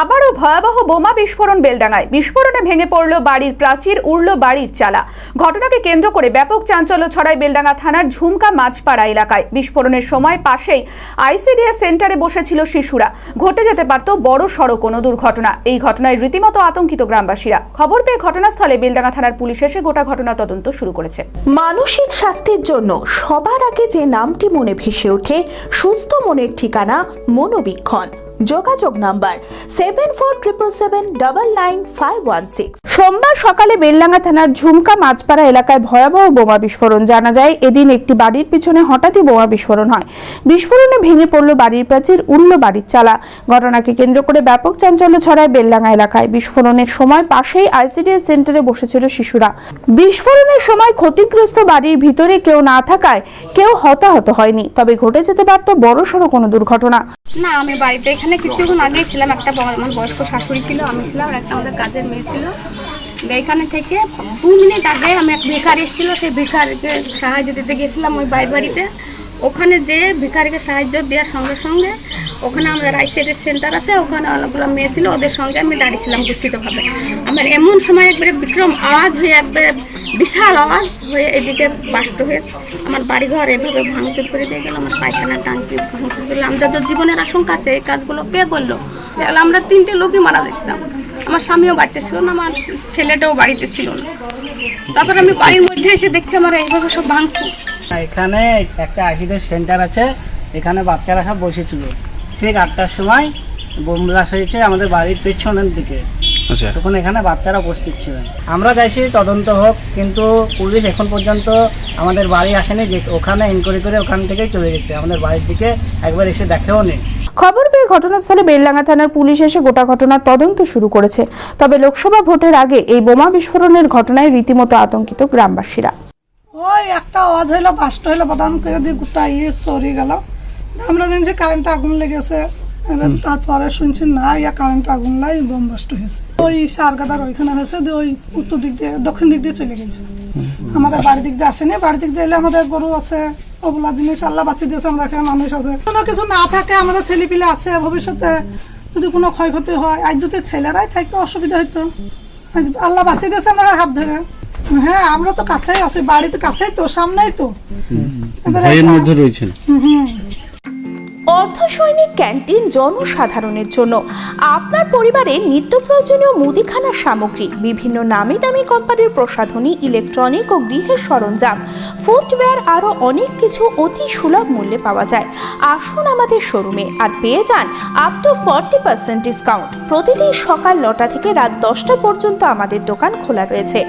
আবারও ভয়াবহ বোমা বিস্ফোরণ বেলডাঙায় বিস্ফোরণে ভেঙে পড়ল বাড়ির প্রাচীর, উড়ল বাড়ির চালা। ঘটনাকে কেন্দ্র করে ব্যাপক চাঞ্চল্য ছড়ায় বেলডাঙ্গা থানার ঝুমকা মাছপাড়া এলাকায়। বিস্ফোরণের সময় পাশেই আইসিডিএস সেন্টারে বসেছিল শিশুরা। ঘটে যেতে পারত বড় সড়ো কোনো দুর্ঘটনা। এই ঘটনায় রীতিমতো আতঙ্কিত গ্রামবাসীরা। খবর পেয়ে ঘটনাস্থলে বেলডাঙ্গা থানার পুলিশ এসে গোটা ঘটনা তদন্ত শুরু করেছে। মানসিক স্বাস্থ্যের জন্য সবার আগে যে নামটি মনে ভেসে ওঠে, সুস্থ মনের ঠিকানা মনোবীক্ষণ। যোগাযোগ number seven four triple seven double nine five one six সোমবার সকালে বেলডাঙ্গা থানার ঝুমকা মাঝপাড়া এলাকায় ভয়াবহ বোমা বিস্ফোরণ জানা যায়। এদিন একটি বাড়ির পিছনে হঠাৎই বোমা বিস্ফোরণ হয়। বিস্ফোরণে ভেঙে পড়ল বাড়ির প্রাচীর উড়ল বাড়ির চালা। ঘটনাকে কেন্দ্র করে ব্যাপক চাঞ্চল্য ছড়ায় বেলডাঙ্গা এলাকায়। বিস্ফোরণের সময় পাশেই আইসিডিএস সেন্টারে বসেছিল শিশুরা। বিস্ফোরণের সময় ক্ষতিগ্রস্ত বাড়ির ভিতরে কেউ না থাকায় কেউ হতাহত হয়নি তবে ঘটে যেতে পারত বড়সড় কোনো দুর্ঘটনা। না আমি বাড়িতে এখানে কিছুক্ষণ আগে ছিলাম, একটা আমার বয়স্ক শাশুড়ি ছিল, আমি ছিলাম আর একটা আমাদের কাজের মেয়ে ছিল। এখানে থেকে দু মিনিট আগে আমি এক ভিখার এসেছিল, সেই ভিখারিকে সাহায্য দিতে গেছিলাম ওই বাইর বাড়িতে। ওখানে যে ভিখারিকে সাহায্য দেওয়ার সঙ্গে সঙ্গে ওখানে আমাদের আইসিডের সেন্টার আছে, ওখানে অনেকগুলো মেয়ে ছিল, ওদের সঙ্গে আমি দাঁড়িয়েছিলাম গুচ্ছিতভাবে আমার এমন সময় একবারে বিক্রম আওয়াজ হয়ে একবারে বিশাল আওয়াজ হয়ে এদিকে বাস্ট হয়ে আমার বাড়িঘর এভাবে ভাঙচুর করে দিয়ে গেল, আমার পায়খানা টাঙ্কি ভাঙচুর করল। আমাদের তো জীবনের আশঙ্কা আছে, এই কাজগুলো কে করল? আমরা তিনটে লোকই মারা দেখতাম আমার স্বামীও বাড়িতে ছিল না, আমার ছেলেটাও বাড়িতে ছিল না। তারপর আমি বাড়ির মধ্যে এসে দেখছি আমার এইভাবে সব ভাঙচুর। এখানে একটা আশিদের সেন্টার আছে, এখানে বাচ্চারা সব বসেছিল। ঠিক আটটার সময় বোম ব্লাস্ট হয়েছে আমাদের বাড়ির পেছনের দিকে। আচ্ছা। তখন এখানে বাচ্চারা উপস্থিত ছিলেন। আমরা চাইছি তদন্ত হোক কিন্তু পুলিশ এখন পর্যন্ত আমাদের বাড়ি আসেনি যে ওখানে ইনকোয়ারি করে ওখান থেকেই চলে গেছে। আমাদের বাড়ির দিকে একবার এসে দেখেও নেই। খবর পেয়ে ঘটনাস্থলে বেলডাঙ্গা থানার পুলিশ এসে গোটা ঘটনার তদন্ত শুরু করেছে। তবে লোকসভা ভোটের আগে এই বোমা বিস্ফোরণের ঘটনায় রীতিমতো আতঙ্কিত গ্রামবাসীরা। ওই একটা আওয়াজ হইল বাস্ট হইল বাদাম করে দিয়ে গোটা ইয়ে সরি গেল। আমরা জানছি কারেন্ট আগুন লেগেছে এবার তারপরে শুনছি না ইয়া কারেন্ট আগুন লাই বোম বাস্ট হয়েছে। ওই সারগাদার ওইখানে হয়েছে দিয়ে ওই উত্তর দিক দিয়ে দক্ষিণ দিক দিয়ে চলে গেছে। আমাদের বাড়ি দিক দিয়ে আসেনি বাড়ি দিক দিয়ে এলে আমাদের গরু আছে ওগুলা জিনিস আল্লাহ বাঁচিয়ে দিয়েছে আমরা এখানে মানুষ আছে। কোনো কিছু না থাকে আমাদের ছেলে পিলে আছে ভবিষ্যতে যদি কোনো ক্ষয়ক্ষতি হয় আজ যদি ছেলেরাই থাকতো অসুবিধা হইতো। আল্লাহ বাঁচিয়ে দিয়েছে আমরা হাত ধরে। হ্যাঁ আমরা তো কাছেই আছি বাড়িতে কাছেই তো সামনেই তো। ভয়ের মধ্যে রয়েছেন। হুম, হুম। অর্ধ সৈনিক ক্যান্টিন জনসাধারণের জন্য আপনার পরিবারের নিত্য প্রয়োজনীয় মুদিখানা সামগ্রী, বিভিন্ন নামি দামি কোম্পানির প্রসাধনী, ইলেকট্রনিক ও গৃহের সরঞ্জাম ফুটওয়্যার আরও অনেক কিছু অতি সুলভ মূল্যে পাওয়া যায়। আসুন আমাদের শোরুমে আর পেয়ে যান up to forty percent discount প্রতিদিন সকাল নটা থেকে রাত দশটা পর্যন্ত আমাদের দোকান খোলা রয়েছে।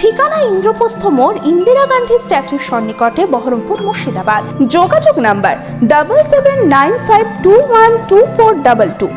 ঠিকানা ইন্দ্রপ্রস্থ মোড়, ইন্দিরা গান্ধী স্ট্যাচুর সন্নিকটে বহরমপুর মুর্শিদাবাদ। যোগাযোগ number double seven nine five two one two four double two